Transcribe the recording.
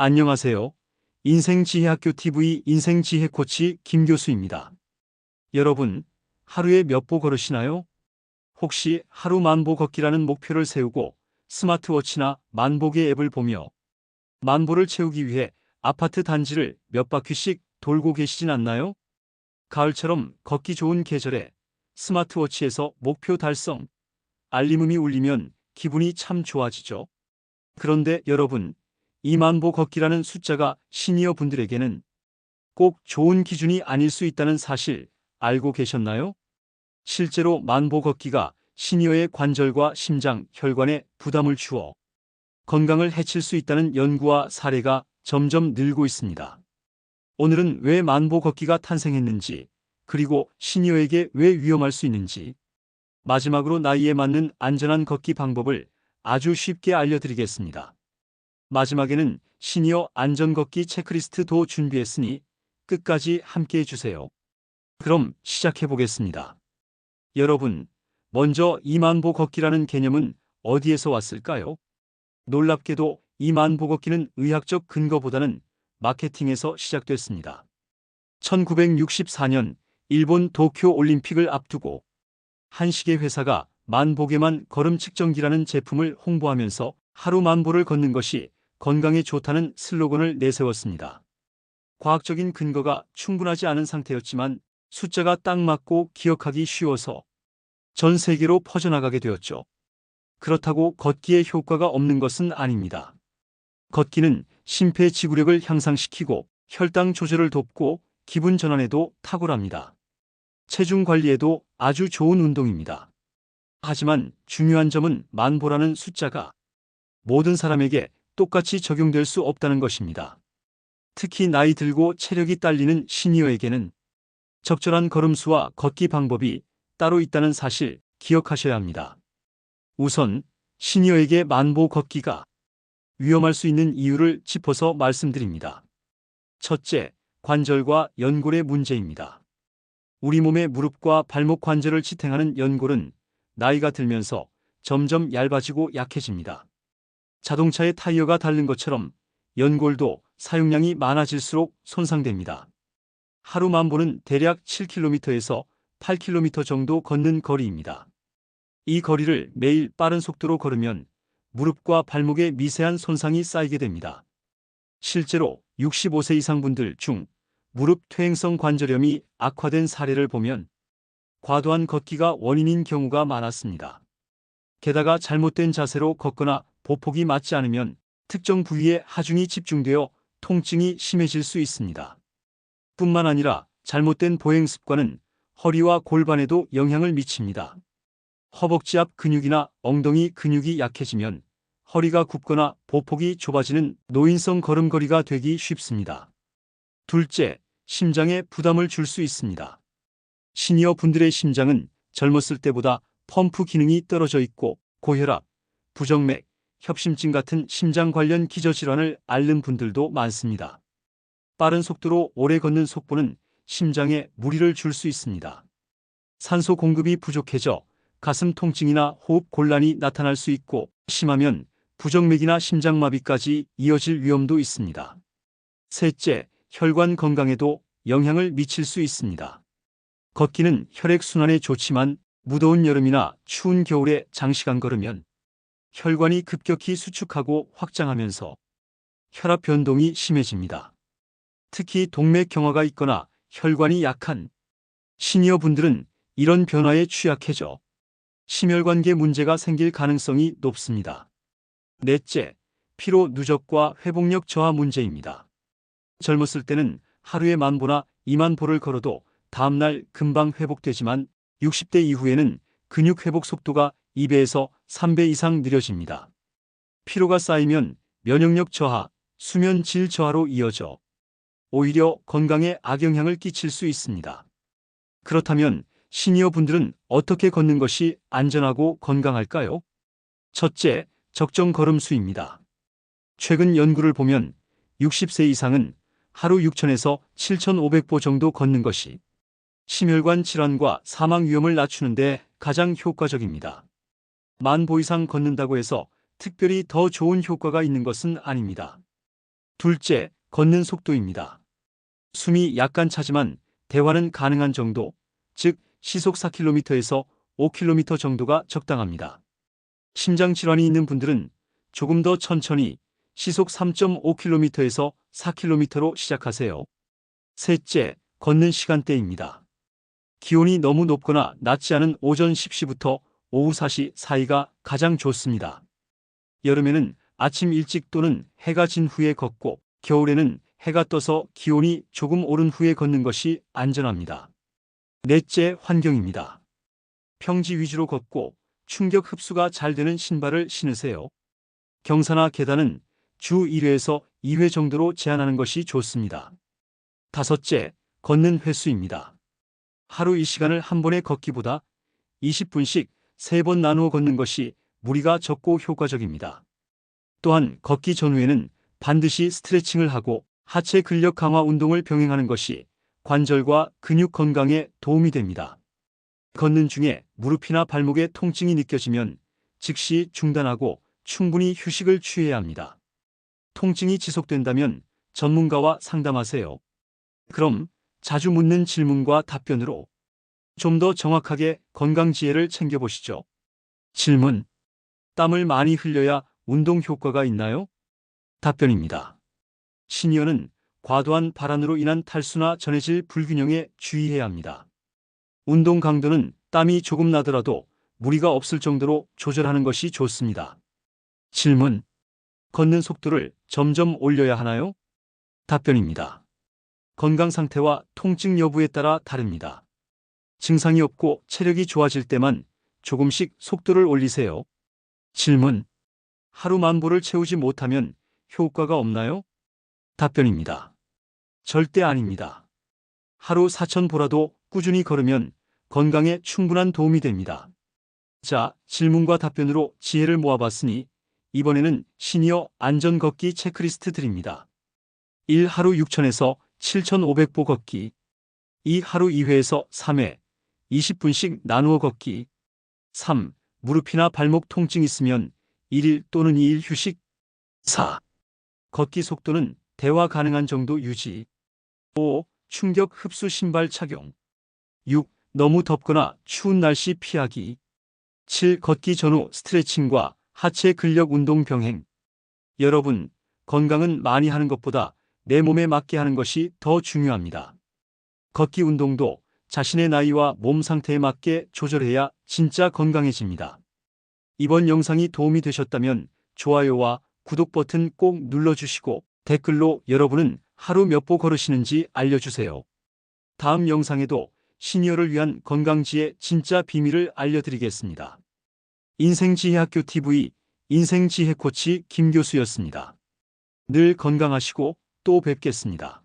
안녕하세요. 인생지혜학교 TV 인생지혜 코치 김 교수입니다. 여러분, 하루에 몇 보 걸으시나요? 혹시 하루 만보 걷기라는 목표를 세우고 스마트워치나 만보계 앱을 보며 만보를 채우기 위해 아파트 단지를 몇 바퀴씩 돌고 계시진 않나요? 가을처럼 걷기 좋은 계절에 스마트워치에서 목표 달성, 알림음이 울리면 기분이 참 좋아지죠. 그런데 여러분, 이 만보 걷기라는 숫자가 시니어 분들에게는 꼭 좋은 기준이 아닐 수 있다는 사실 알고 계셨나요? 실제로 만보 걷기가 시니어의 관절과 심장, 혈관에 부담을 주어 건강을 해칠 수 있다는 연구와 사례가 점점 늘고 있습니다. 오늘은 왜 만보 걷기가 탄생했는지, 그리고 시니어에게 왜 위험할 수 있는지, 마지막으로 나이에 맞는 안전한 걷기 방법을 아주 쉽게 알려드리겠습니다. 마지막에는 시니어 안전 걷기 체크리스트도 준비했으니 끝까지 함께 해 주세요. 그럼 시작해 보겠습니다. 여러분, 먼저 이만보 걷기라는 개념은 어디에서 왔을까요? 놀랍게도 이만보 걷기는 의학적 근거보다는 마케팅에서 시작됐습니다. 1964년 일본 도쿄 올림픽을 앞두고 한시계 회사가 만보계만 걸음 측정기라는 제품을 홍보하면서 하루 만보를 걷는 것이 건강에 좋다는 슬로건을 내세웠습니다. 과학적인 근거가 충분하지 않은 상태였지만 숫자가 딱 맞고 기억하기 쉬워서 전 세계로 퍼져나가게 되었죠. 그렇다고 걷기에 효과가 없는 것은 아닙니다. 걷기는 심폐지구력을 향상시키고 혈당 조절을 돕고 기분 전환에도 탁월합니다. 체중 관리에도 아주 좋은 운동입니다. 하지만 중요한 점은 만보라는 숫자가 모든 사람에게 똑같이 적용될 수 없다는 것입니다. 특히 나이 들고 체력이 딸리는 시니어에게는 적절한 걸음수와 걷기 방법이 따로 있다는 사실 기억하셔야 합니다. 우선 시니어에게 만보 걷기가 위험할 수 있는 이유를 짚어서 말씀드립니다. 첫째, 관절과 연골의 문제입니다. 우리 몸의 무릎과 발목 관절을 지탱하는 연골은 나이가 들면서 점점 얇아지고 약해집니다. 자동차의 타이어가 닳는 것처럼 연골도 사용량이 많아질수록 손상됩니다. 하루 만보는 대략 7km에서 8km 정도 걷는 거리입니다. 이 거리를 매일 빠른 속도로 걸으면 무릎과 발목에 미세한 손상이 쌓이게 됩니다. 실제로 65세 이상 분들 중 무릎 퇴행성 관절염이 악화된 사례를 보면 과도한 걷기가 원인인 경우가 많았습니다. 게다가 잘못된 자세로 걷거나 보폭이 맞지 않으면 특정 부위에 하중이 집중되어 통증이 심해질 수 있습니다. 뿐만 아니라 잘못된 보행 습관은 허리와 골반에도 영향을 미칩니다. 허벅지 앞 근육이나 엉덩이 근육이 약해지면 허리가 굽거나 보폭이 좁아지는 노인성 걸음걸이가 되기 쉽습니다. 둘째, 심장에 부담을 줄 수 있습니다. 시니어 분들의 심장은 젊었을 때보다 펌프 기능이 떨어져 있고 고혈압, 부정맥, 협심증 같은 심장 관련 기저질환을 앓는 분들도 많습니다. 빠른 속도로 오래 걷는 속보는 심장에 무리를 줄 수 있습니다. 산소 공급이 부족해져 가슴 통증이나 호흡 곤란이 나타날 수 있고 심하면 부정맥이나 심장마비까지 이어질 위험도 있습니다. 셋째, 혈관 건강에도 영향을 미칠 수 있습니다. 걷기는 혈액순환에 좋지만 무더운 여름이나 추운 겨울에 장시간 걸으면 혈관이 급격히 수축하고 확장하면서 혈압 변동이 심해집니다. 특히 동맥 경화가 있거나 혈관이 약한 시니어 분들은 이런 변화에 취약해져 심혈관계 문제가 생길 가능성이 높습니다. 넷째, 피로 누적과 회복력 저하 문제입니다. 젊었을 때는 하루에 만 보나 2만 보를 걸어도 다음날 금방 회복되지만 60대 이후에는 근육 회복 속도가 2배에서 3배 이상 느려집니다. 피로가 쌓이면 면역력 저하, 수면 질 저하로 이어져 오히려 건강에 악영향을 끼칠 수 있습니다. 그렇다면 시니어 분들은 어떻게 걷는 것이 안전하고 건강할까요? 첫째, 적정 걸음수입니다. 최근 연구를 보면 60세 이상은 하루 6,000에서 7,500보 정도 걷는 것이 심혈관 질환과 사망 위험을 낮추는데 가장 효과적입니다. 만 보 이상 걷는다고 해서 특별히 더 좋은 효과가 있는 것은 아닙니다. 둘째, 걷는 속도입니다. 숨이 약간 차지만 대화는 가능한 정도, 즉 시속 4km에서 5km 정도가 적당합니다. 심장 질환이 있는 분들은 조금 더 천천히 시속 3.5km에서 4km로 시작하세요. 셋째, 걷는 시간대입니다. 기온이 너무 높거나 낮지 않은 오전 10시부터 오후 4시 사이가 가장 좋습니다. 여름에는 아침 일찍 또는 해가 진 후에 걷고 겨울에는 해가 떠서 기온이 조금 오른 후에 걷는 것이 안전합니다. 넷째, 환경입니다. 평지 위주로 걷고 충격 흡수가 잘 되는 신발을 신으세요. 경사나 계단은 주 1회에서 2회 정도로 제한하는 것이 좋습니다. 다섯째, 걷는 횟수입니다. 하루 이 시간을 한 번에 걷기보다 20분씩 3번 나누어 걷는 것이 무리가 적고 효과적입니다. 또한 걷기 전후에는 반드시 스트레칭을 하고 하체 근력 강화 운동을 병행하는 것이 관절과 근육 건강에 도움이 됩니다. 걷는 중에 무릎이나 발목에 통증이 느껴지면 즉시 중단하고 충분히 휴식을 취해야 합니다. 통증이 지속된다면 전문가와 상담하세요. 그럼 자주 묻는 질문과 답변으로 좀 더 정확하게 건강 지혜를 챙겨보시죠. 질문. 땀을 많이 흘려야 운동 효과가 있나요? 답변입니다. 시니어는 과도한 발안으로 인한 탈수나 전해질 불균형에 주의해야 합니다. 운동 강도는 땀이 조금 나더라도 무리가 없을 정도로 조절하는 것이 좋습니다. 질문. 걷는 속도를 점점 올려야 하나요? 답변입니다. 건강 상태와 통증 여부에 따라 다릅니다. 증상이 없고 체력이 좋아질 때만 조금씩 속도를 올리세요. 질문. 하루 만보를 채우지 못하면 효과가 없나요? 답변입니다. 절대 아닙니다. 하루 4,000보라도 꾸준히 걸으면 건강에 충분한 도움이 됩니다. 자, 질문과 답변으로 지혜를 모아봤으니 이번에는 시니어 안전 걷기 체크리스트 드립니다. 1. 하루 6,000에서 7,500보 걷기 2. 하루 2회에서 3회 20분씩 나누어 걷기 3. 무릎이나 발목 통증 있으면 1일 또는 2일 휴식 4. 걷기 속도는 대화 가능한 정도 유지 5. 충격 흡수 신발 착용 6. 너무 덥거나 추운 날씨 피하기 7. 걷기 전후 스트레칭과 하체 근력 운동 병행 여러분, 건강은 많이 하는 것보다 내 몸에 맞게 하는 것이 더 중요합니다. 걷기 운동도 자신의 나이와 몸 상태에 맞게 조절해야 진짜 건강해집니다. 이번 영상이 도움이 되셨다면 좋아요와 구독 버튼 꼭 눌러주시고 댓글로 여러분은 하루 몇 보 걸으시는지 알려주세요. 다음 영상에도 시니어를 위한 건강지의 진짜 비밀을 알려드리겠습니다. 인생지혜학교 TV 인생지혜 코치 김 교수였습니다. 늘 건강하시고 또 뵙겠습니다.